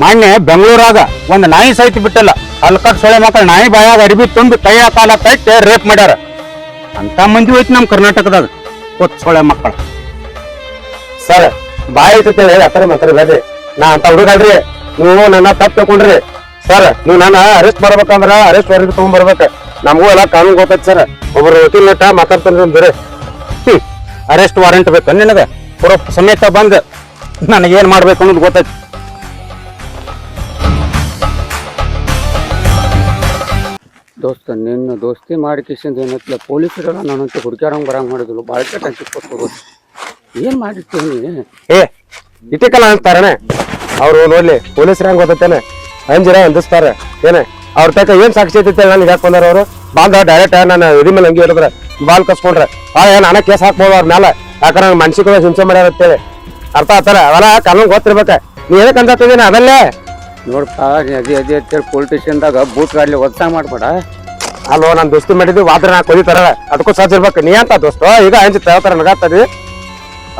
ಮೊನ್ನೆ ಬೆಂಗಳೂರಾಗ ಒಂದು ನಾಯಿ ಸಹಿತ ಬಿಟ್ಟಲ್ಲ. ಅಲ್ಕಟ್ ಸೊಳೆ ಮಕ್ಕಳು ನಾಯಿ ಬಾಯಾಗ ಅರಿಬಿ ತುಂಬಿ ಕೈಯ ಕಾಲ ಕಟ್ಟಿ ರೇಪ್ ಮಾಡ್ಯಾರ. ಅಂತ ಮಂದಿ ಹೋಯ್ತು ನಮ್ಮ ಕರ್ನಾಟಕದಾಗ. ಕೊತ್ ಸೊಳೆ ಮಕ್ಕಳು. ಸರ್, ಬಾಯಿ ಐತೆ ಹೇಳಿ ಮಾತ್ರ ನಾ ಅಂತ ಹುಡುಗಲ್ರಿ ನೀವು ನನ್ನ ತಪ್ಪು ತಗೊಂಡ್ರಿ ಸರ್ ನೀವು ನನ್ನ ಅರೆಸ್ಟ್ ಮಾಡ್ಬೇಕಂದ್ರ ಅರೆಸ್ಟ್ ವಾರೆಂಟ್ ತಗೊಂಡ್ ಬರ್ಬೇಕು ನಮಗೂ ಎಲ್ಲ ಕಾನೂನು ಗೊತ್ತೈತೆ ಸರ್ ಒಬ್ಬರು ವಕೀಲ್ ನಟ ಮಾತಾಡ್ತಾನೆ ಬೇರೆ ಅರೆಸ್ಟ್ ವಾರೆಂಟ್ ಬೇಕು ನಿನಗ. ಪುರ ಸಮೇತ ಬಂದು ನನಗೇನ್ ಮಾಡ್ಬೇಕು ಅನ್ನೋದು ಗೊತ್ತೈತಿ. ದೋಸ್ತ ನಿನ್ನ ದೋಸ್ತಿ ಮಾಡಿ ಕಿಸಿಂದ ಏನೈತಿಲ್ಲ ಪೊಲೀಸರೆಲ್ಲ ನನ್ನಂತೆ ಹುಡುಕ್ಯಾರಂಗ್ ಬರಂಗ್ ಮಾಡಿದ್ರು. ಭಾಳ ಕೆಟ್ಟ ಏನು ಮಾಡಿರ್ತೀನಿ ಏ ಇಟಿಕಲ್ಲ ಅಂತಾರಣ ಅವ್ರು ನೋಡ್ಲಿ ಪೊಲೀಸ್ ರ್ಯಾಂಕ್ ಗೊತ್ತೈತೇನೆ? ಅಂಜಿರ ಅಂದಿಸ್ತಾರ. ಏನೇ? ಅವ್ರ ತಕ್ಕ ಏನ್ ಸಾಕ್ಷಿ ಐತಿ ನನಗೆ ಯಾಕೆ ಬಂದಾರ ಅವರು? ಬಂದ ಡೈರೆಕ್ಟ್ ನಾನು ಇದಿ ಮೇಲೆ ಹಂಗೆ ಹೇಳಿದ್ರೆ ಬಾಲ್ ಕಸ್ಕೊಂಡ್ರೆ. ಆ ಏನ್ ನಾನೇ ಕೇಸ್ ಹಾಕ್ಬೋದು ಅವ್ರ ಮೇಲೆ ಯಾಕಂದ್ರೆ ನಂಗೆ ಮನ್ಸಿಗೆ ಹಿಂಸೆ ಮಾಡ್ಯಾರ ಅಂತೇಳಿ. ಅರ್ಥ ಆತಾರ ಅವೆಲ್ಲ ಕಾನೂನು ಗೊತ್ತಿರ್ಬೇಕ. ನೀ ಏನಕ್ಕೆ ಅಂತಿದ್ದೀನಿ ಅದಲ್ಲೇ? ನೋಡಪ್ಪ ಅದೇ ಅದೇ ಅಂತೇಳಿ ಪೊಲೀಸ್ ಸ್ಟೇಷನ್ದಾಗ ಬೂಟ್ ಗಾಡ್ಲಿ ಒತ್ತಾಯ ಮಾಡ್ಬೇಡ. ಅಲ್ಲೋ ನಾನು ದೋಸ್ತಿ ಮಾಡಿದ್ವಿ ವಾದ್ರ ನಾ ಕೊಯ್ತಾರ ಅದಕ್ಕೂ ಸಾಧ್ಯ ಇರ್ಬೇಕು. ನೀ ಅಂತ ದೋಸ್ತ? ಈಗ ಹಂಚಿ ತಗೋತಾರ ನಗಾತದಿ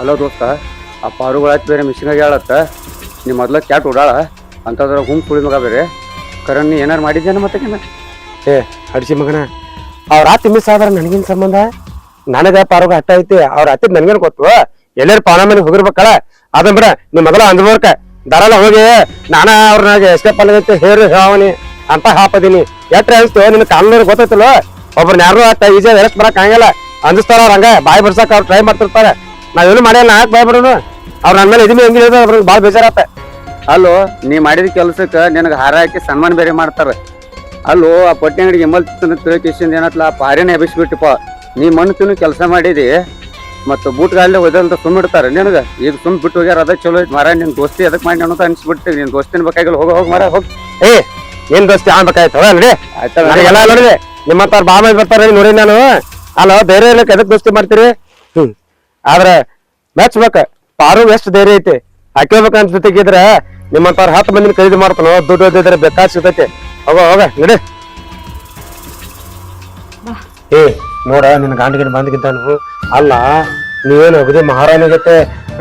ಅಲ್ಲೋ ದೋಸ್ತ ಆ ಪಾರುಗಳ ಬೇರೆ ಮಿಷಿನಾಗ ಹೇಳತ್ತ. ನೀ ಮೊದ್ಲ ಕ್ಯಾಟ್ ಓಡಾಳ ಅಂಥದ್ರ ಹುಂ ಕುಳಿ ಮಗ ಬೇರೆ. ಕರಣ್, ನೀ ಏನಾರು ಮಾಡಿದ್ದೇನ ಮತ್ತೆ ಏ ಹಡ್ಸಿ ಮಗನ, ಅವ್ರ ಅತ್ತಿ ಮಿಸ್ ಆದ್ರ ನನಗಿನ ಸಂಬಂಧ? ನನಗ ಪಾರೋಗ ಹಟ್ಟ ಐತಿ, ಅವ್ರ ಅತ್ತಿ ನನಗೇನು ಗೊತ್ತು? ಎಲ್ಲಾರು ಪಾನ ಮನೆಗೆ ಹೋಗಿರ್ಬೇಕಲ್ಲ? ಅದಂಬ್ರ ನಿಮ್ಮ ಮೊದಲ ಅಂದ್ಬರ್ಕ ದರಲ್ಲ ಹೋಗಿ, ನಾನ ಅವ್ರನಾಗ ಎಸ್ಕೇಪ್ ಆಗೈತಿ ಹೇರು ಹೇಳವನಿ ಅಂತ ಹಾಪದೀನಿ. ಎಟ್ರ ಅನ್ಸ್ತು ನಿನ್ನ ಕಾನೂನು ಗೊತ್ತೈತಲ್ಲ? ಒಬ್ರನ್ನ ಯಾರು ಆತ, ಈಜಿ ಎರಸ್ ಬರಕ್ ಆಗಲ್ಲ ಅಂದಿಸ್ತಾರ ಅವ್ರ ಹಂಗ, ಬಾಯಿ ಬರ್ಸಕ್ ಅವ್ರು ಟ್ರೈ ಮಾಡ್ತಿರ್ತಾರೆ. ನಾವೇನು ಮಾಡಿಲ್ಲ ಯಾಕೆ ಬಾಯ್ ಬಿಡೋನು. ಅವ್ರ ನನ್ನ ಮೇಲೆ ಇದೀನಿ ಹೆಂಗಿಲ್ಲ ಅವ್ರಿಗೆ ಭಾಳ ಬೇಜಾರತ್ತ ಅಲ್ಲೋ ನೀ ಮಾಡಿದ ಕೆಲಸಕ್ಕೆ ನಿನಗೆ ಹಾರ ಹಾಕಿ ಸನ್ಮಾನ ಬೇರೆ ಮಾಡ್ತಾರೆ. ಅಲ್ಲೋ ಆ ಪಟ್ಟಿ ಅಂಗಡಿಗೆ ಎಮ್ಮಲ್ ತಿಳ್ಕಿಸಿಂದ ಏನತ್ಲ ಆ ಪಾರಿನ ಎಬ್ಬಿಸ್ಬಿಟ್ಟಿಪ್ಪ ನೀ ಮಣ್ಣು ತಿನ್ನು ಕೆಲಸ ಮಾಡಿದಿ ಮತ್ತು ಬೂಟ್ಗಾಲೇ ಒದಲ್ದ ಸುಮ್ಮಿಡ್ತಾರೆ ನಿನಗೆ. ಈಗ ಸುಮ್ ಬಿಟ್ಟು ಹೋಗ್ಯಾರ ಅದ ಚಲೋ ಐತಿ ಮರ ನಿನ್ ದೋಸ್ತಿ ಅದಕ್ಕೆ ಮಾಡಿ ಅನ್ನೋದು ಅನ್ಸ್ಬಿಟ್ಟು ನಿನ್ ದೋಸ್ತಿನ ಬೇಕಾಗಿಲ್ಲ ಹೋಗ ಹೋಗಿ ಮರ ಹೋಗಿ. ಏ ಏನ್ ದೋಸ್ತಿ ಆಗ್ಬೇಕಾಯ್ತು ನೋಡಿ ನನಗೆಲ್ಲ ನೋಡಿದೆ ನಿಮ್ಮ ಹತ್ರ ಬಾ ಮಾಡಿ ಬರ್ತಾರೆ ನೋಡಿ ನಾನು. ಅಲ್ಲ ಧೈರ್ಯ ಇಲ್ಲಕ್ಕೆ ಎದಕ್ಕೆ ದೋಸ್ತಿ ಮಾಡ್ತೀರಿ? ಹ್ಮ್. ಆದ್ರೆ ಮೆಚ್ಬೇಕ ಪಾರು ಎಷ್ಟು ಧೈರ್ಯ ಐತಿ. ಹಾಕೋಬೇಕಂತ ಜೊತೆಗಿದ್ರೆ ನಿಮ್ಮಂತವ್ರ ಹತ್ತು ಮಂದಿನ ಖರೀದಿ ಮಾಡ್ತಾನ ದುಡ್ಡು ಓದಿದ್ರೆ ಬೇಕಾದ ಸಿಗತೈತೆ. ಹೋಗ ಹೋಗ ನಡಿ. ಏ ನೋಡ ನಿನ್ನ ಗಾಂಡಿಗಿನ ಬಂದ್ಗಿದ್ದಾನು ಅಲ್ಲ ನೀವೇನು ಅಗದಿ ಮಹಾರಾಣಿಗತ್ತೆ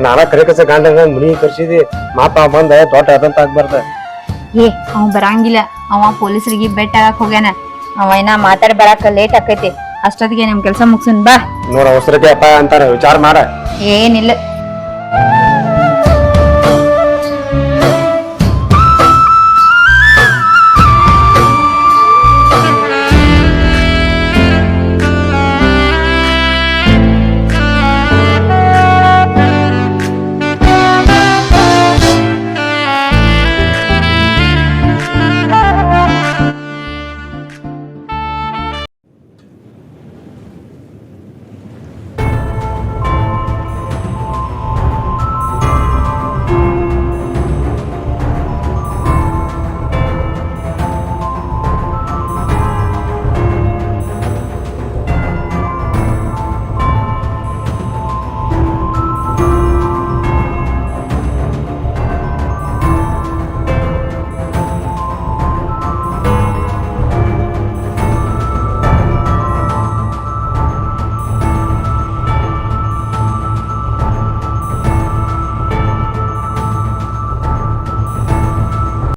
ನಾನ ಕರೆ ಕಸ ಗಾಂಡ ಮುನಿ ಕರ್ಸಿದಿ. ಮಾತಾ ಬಂದ ದೊಡ್ಡ ಅದಂತ ಆಗ್ಬಾರ್ದ. ಏ ಅವ ಬರಂಗಿಲ್ಲ. ಅವ ಪೊಲೀಸರಿಗೆ ಬೆಟ್ಟ ಆಗಕ್ ಹೋಗ್ಯಾನ. ಅವ ಇನ್ನ ಮಾತಾಡ್ ಬರಾಕ ಲೇಟ್ ಆಕೈತಿ. ಅಷ್ಟೊತ್ತಿಗೆ ನಮ್ ಕೆಲಸ ಮುಗ್ಸನ್ ಬಾ. ನೋಡ ಅವಸರಕ್ಕೆ ಅಪ್ಪ ಅಂತಾರ ವಿಚಾರ ಮಾಡ. ಏನಿಲ್ಲ.